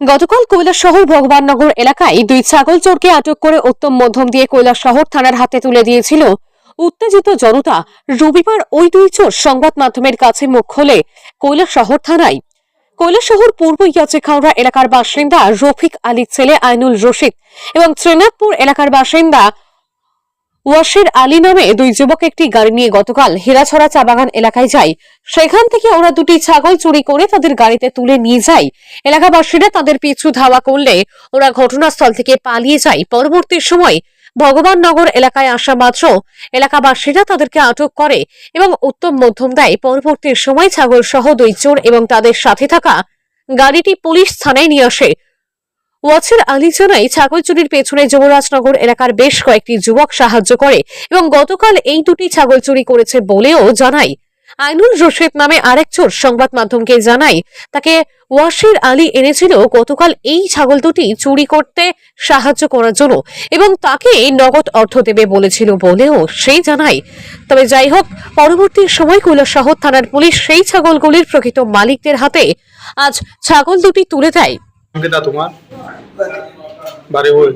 গতকাল কৈলাসহর ভগবাননগর এলাকায় দুই ছাগল চোরকে আটক করে উত্তম মধ্যম দিয়ে কৈলাসহর থানার হাতে তুলে দিয়েছিল। উত্তেজিত জনতা রবিবার ওই দুই চোর সংবাদ মাধ্যমের কাছে মুখ খোলে কৈলাসহর থানায়। কৈলাসহর পূর্ব ইয়াচেখাওড়া এলাকার বাসিন্দা রফিক আলীর ছেলে আইনুল রশিদ এবং শ্রীনাথপুর এলাকার বাসিন্দা ওয়াসির আলী নামে দুই যুবক একটি গাড়ি নিয়ে গতকাল হীরাছড়া চা বাগান এলাকায় যায়। সেখান থেকে ওরা দুটি ছাগল চুরি করে তাদের গাড়িতে তুলে নিয়ে যায়। এলাকাবাসীরা তাদের পিছু ধাওয়া করলে ওরা ঘটনাস্থল থেকে পালিয়ে যায়। পরবর্তী সময় ভগবাননগর এলাকায় আসা মাত্র এলাকাবাসীরা তাদেরকে আটক করে এবং উত্তম মধ্যম দেয়। পরবর্তী সময় ছাগল সহ দুই চোর এবং তাদের সাথে থাকা গাড়িটি পুলিশ থানায় নিয়ে আসে। ওয়াছের আলী জানাই ছাগল চুরির পেছনে যুবরাজনগর এলাকার বেশ কয়েকটি যুবক সাহায্য করে এবং গতকাল এই দুটি ছাগল চুরি করেছে বলেও জানাই আইনুল রশিদ নামে আরেক চোর সংবাদ মাধ্যমকে জানাই তাকে ওয়াসির আলী এনেছিল গতকাল এই ছাগল দুটি চুরি করতে সাহায্য করার জন্য এবং তাকে নগদ অর্থ দেবে বলেছিল বলেও সে জানায়। তবে যাই হোক, পরবর্তী সময় কৈলাসহর থানার পুলিশ সেই ছাগলগুলির প্রকৃত মালিকদের হাতে আজ ছাগল দুটি তুলে দেয়। তোমার? বাড়ি হই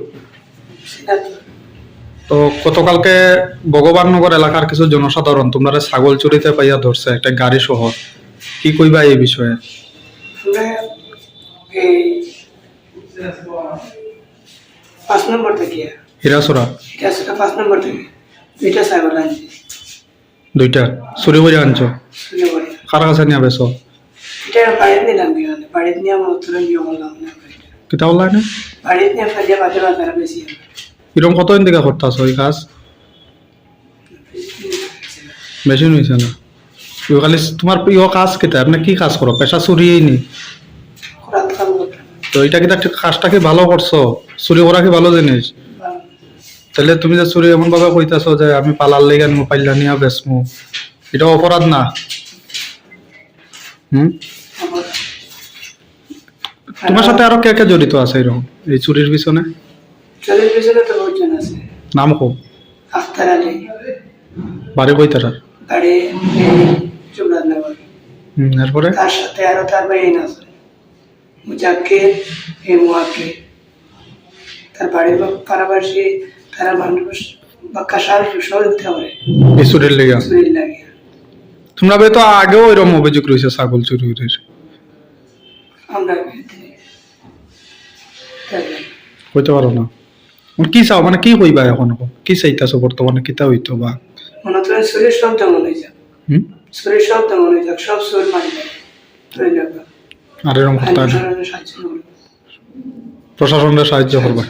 তো গতকালকে ভগবাননগর এলাকার কিছু জনসাধারণ তোমরা ছাগল চুরিতে পাইয়া ধরছে একটা গাড়ি সহ কি কইবা এই বিষয়ে? পাঁচ নম্বর থেকে। হীরাসুরা? এটা পাঁচ নম্বর থেকে। দুইটা সাইবার আনছি। দুইটা? চুরি করে আনছো? কার কাছে নিয়ে বেছো এটা বাড়িতে নিলাম বাড়িতে নিয়ে আমার উত্তরে নিয়ে বললাম না কিতা বললাই না বেশি কিরম কতদিন থেকে করতেছ এই কাজ? বেশি নিয়েছে না? খালি তোমার প্রিয় কাজ কিতা আপনি কি কাজ করো পেশা চুরিয়েই নি? তো এটা কিতা কাজটা কি ভালো করছ চুরি করা কি ভালো জিনিস তাহলে তুমি যে চুরি এমন ভাবে কইতাছো যে আমি পালার লেগে নিমু পাইলা নিয়া বেসমু এটা অপরাধ না? হুম? তোমার সাথে আরও কে কে জড়িত আছে এরকম? এই চুরির পিছনে? চল্লিশ পিছনে তো বহুজন আছে। নাম খুব আখতার আলী। বাড়ি বই তারা বাড়ি হুম এরপরে? তার সাথে আরও তার ভাই আছে। মুজাক্কির এ মুয়াক্কির তার বাড়ির পাড়াবাসী তারা মানুষ বা কাসার সহযোগিতা করে এই চুরির লেগে? শরীর লাগে। তোমরা তো আগেও এরকম অভিযোগ রয়েছে ছাগল চুরির আমরা কইতে পারো না। এখন কি চাও? মানে কি কইবা এখন? কি চাইতাছো বর্তমানে কিতা হইতো বা? মনে মনে যাক হুম? মনে যাক সব সুর মানি আর প্রশাসনের সাহায্য করবা